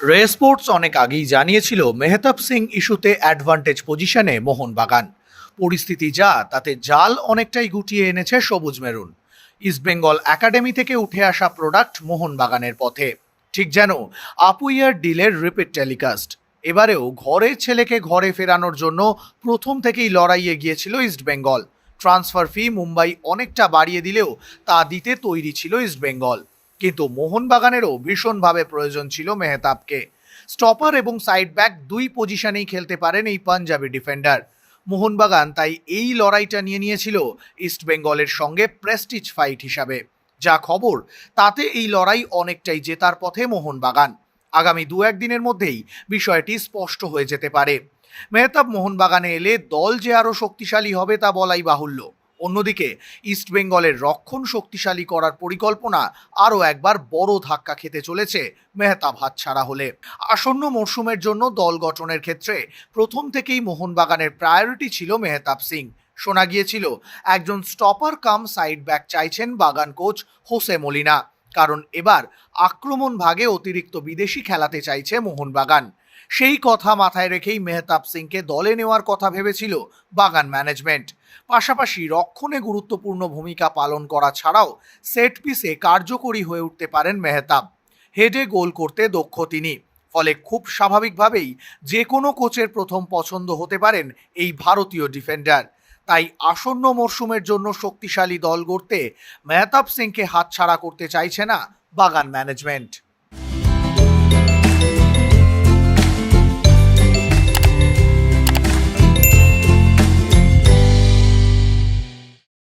রে স্পোর্টস অনেক আগেই জানিয়েছিল, মেহতাব সিং ইস্যুতে অ্যাডভান্টেজ পজিশনে মোহনবাগান। পরিস্থিতি যা, তাতে জাল অনেকটাই গুটিয়ে এনেছে সবুজ মেরুন। ইস্টবেঙ্গল একাডেমি থেকে উঠে আসা প্রোডাক্ট মোহনবাগানের পথে। ঠিক যেন আপুইয়ার ডিলের রিপিট টেলিকাস্ট। এবারেও ঘরের ছেলেকে ঘরে ফেরানোর জন্য প্রথম থেকেই লড়াইয়ে গিয়েছিল ইস্টবেঙ্গল ট্রান্সফার ফি মুম্বাই অনেকটা বাড়িয়ে দিলেও তা দিতে তৈরি ছিল ইস্টবেঙ্গল কিন্তু মোহনবাগানেরও ভীষণভাবে প্রয়োজন ছিল মেহতাবকে। স্টপার এবং সাইড ব্যাক দুই পজিশনেই খেলতে পারেন এই পাঞ্জাবি ডিফেন্ডার। মোহনবাগান তাই এই লড়াইটা নিয়ে নিয়েছিল ইস্টবেঙ্গলের সঙ্গে প্রেস্টিজ ফাইট হিসাবে। যা খবর, তাতে এই লড়াই অনেকটাই জেতার পথে মোহনবাগান। আগামী দু একদিনের মধ্যেই বিষয়টি স্পষ্ট হয়ে যেতে পারে। মেহতাব মোহনবাগানে এলে দল যে আরও শক্তিশালী হবে তা বলাই বাহুল্য। অন্যদিকে ইস্টবেঙ্গলের রক্ষণ শক্তিশালী করার পরিকল্পনা আরও একবার বড় ধাক্কা খেতে চলেছে মেহতাব হাত ছাড়া হলে। আসন্ন মরশুমের জন্য দল গঠনের ক্ষেত্রে প্রথম থেকেই মোহনবাগানের প্রায়োরিটি ছিল মেহতাব সিং। শোনা গিয়েছিল, একজন স্টপার কাম সাইড ব্যাক চাইছেন বাগান কোচ হোসে মলিনা। কারণ এবার আক্রমণ ভাগে অতিরিক্ত বিদেশি খেলাতে চাইছে মোহনবাগান। সেই কথা মাথায় রেখেই মেহতাব সিংকে দলে নেওয়ার কথা ভেবেছিল বাগান ম্যানেজমেন্ট। পাশাপাশি রক্ষণে গুরুত্বপূর্ণ ভূমিকা পালন করা ছাড়াও সেট পিসে কার্যকরী হয়ে উঠতে পারেন মেহতাব। হেডে গোল করতে দক্ষ তিনি। ফলে খুব স্বাভাবিকভাবেই যে কোনো কোচের প্রথম পছন্দ হতে পারেন এই ভারতীয় ডিফেন্ডার। তাই আসন্ন মরশুমের জন্য শক্তিশালী দল গড়তে মেহতাব সিংকে হাতছাড়া করতে চাইছে না বাগান ম্যানেজমেন্ট।